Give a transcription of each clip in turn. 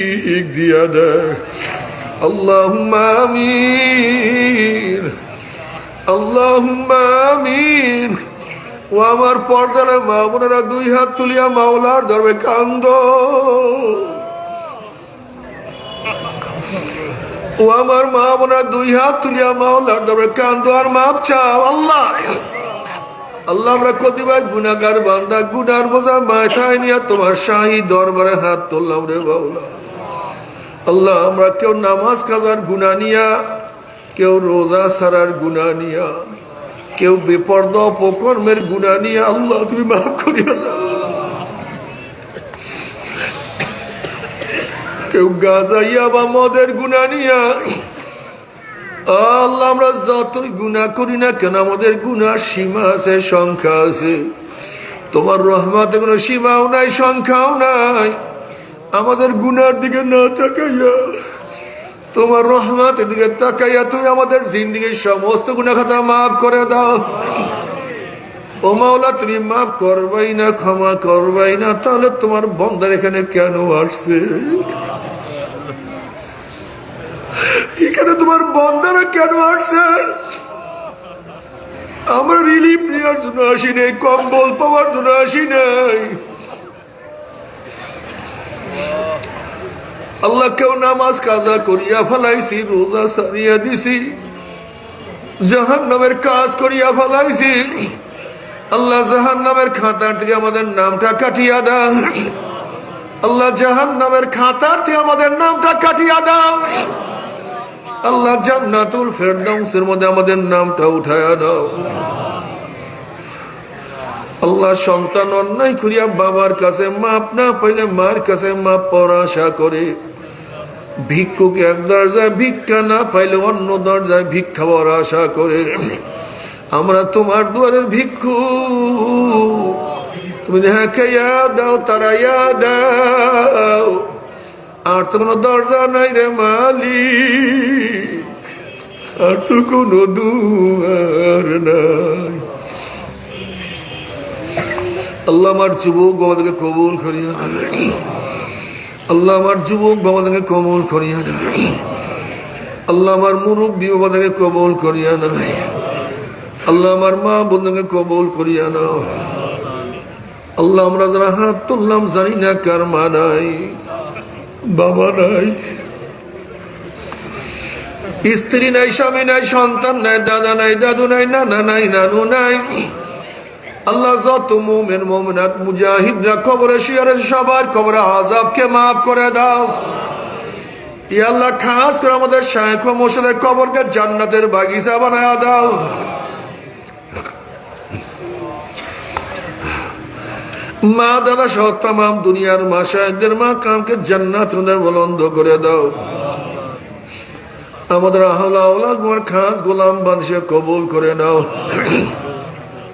দিয়া দেয় আল্লাহুম্মা আমিন আল্লাহুম্মা আমিন ও আমার পর্দারে মা বোনেরা দুই হাত তুলিয়া মাওলার ধরবে কান্দ ও আমার মা বোনেরা দুই হাত তুলিয়া মাওলার ধরবে কান্দ আর মাপ চাও আল্লাহ আল্লাহ আমরা কতিবার গুনাগার বান্দা গুনার বোঝা মাথায় নিয়ে তোমার শাহী দরবারে হাত তুললাম রে বাউলা আল্লাহ, আমরা কেউ নামাজ কাজার গুনা নিয়া, কেউ রোজা সারার গুনা নিয়া, কেউ বেপর্দ অপকর্মের গুনা নিয়া, আল্লাহ তুমি মাফ করিয়া দাও। কেউ গাজাইয়া বা মদের গুনা নিয়া, আল্লাহ, আমরা যতই গুণা করি না কেন, আমাদের গুনার সীমা আছে, সংখ্যা আছে। তোমার রহমাতে কোনো সীমাও নাই, সংখ্যাও নাই। আমাদের গুনার দিকে না তাকাইয়া, তোমার রহমাতের দিকে তাকাইয়া তুমি আমাদের জিন্দিগির সমস্ত গুণা খাতা মাফ করে দাও। ও মাওলা, তুমি মাফ করবাই না, ক্ষমা করবাই না, তাহলে তোমার বন্দার এখানে কেন আসছে? এখানে তোমার বন্দারা কেন আসছে? আমরা রিলিফ নেওয়ার জন্য আসি নাই, কম্বল পাওয়ার জন্য আসি নাই। আল্লাহ কেউ নামাজ কাজা করিয়া ফেলাইছি, রোজা সারিয়া দিছি জাহান নামের কাজ করিয়া ফেলাইছি। আল্লাহ জাহান নামের খাতার থেকে আমাদের নামটা কাটিয়া দাও। আল্লাহ জাহান নামের খাতার থেকে আমাদের নামটা কাটিয়া দাও। আল্লাহ জান্নাতুল ফেরদাউসের মধ্যে আমাদের নামটা উঠায়া দাও। আল্লাহ সন্তান অন্যায় করিয়া বাবার কাছে মাপ না পাইলে মার কাছে মাপ পাওয়ার আশা করে। ভিক্ষুক এক দরজায় ভিক্ষা না পাইলে অন্য দরজায় ভিক্ষা পাওয়ার আশা করে। আমরা তোমার দুয়ারের ভিক্ষু। তুমি দেখা দাও, তারা দাও। আর তো কোনো দরজা নাই রে মালিক। আর তো কোনো দুয়ার নাই। আল্লাহ আমার যুবক বাবাদেরকে কবুল করিয়া আল্লাহ আমার যুবক বাবাদেরকে কবুল করিয়া নেবে আল্লাহ আমার মুরব্বী বাবাদেরকে কবল করিয়া নেবে আল্লাহ আমার মা বন্ধুকে কবল করিয়া নাও। আল্লাহ আমরা যারা হাত তুললাম জানি না কার মা নাই, বাবা নাই। স্ত্রী নাই, স্বামী নাই, সন্তান নাই, দাদা নাই, দাদু নাই, নানা নাই, নানু নাই। আল্লাহ যত মোমেন, মোমনাত মুজাহিদরা কবরে শিয়ারে সবার, কবরে আজাবকে মাফ করে দাও। আল্লাহ খাস করে আমাদের শায়খ মোর্শেদের কবরকে জান্নাতের বাগিচা বানায় দাও। মা দাদা সহ তাম দুনিয়ার মা শাহেকদের মা কামকে জান্নাত বলন্দ করে দাও। আমাদের আহলা খাস গোলাম বাদশে কবুল করে নাও।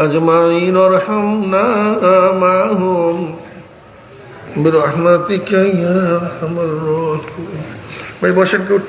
أجمعين وارحمنا معهم برحمتك يا أرحم الراحمين ما يبغاش نقول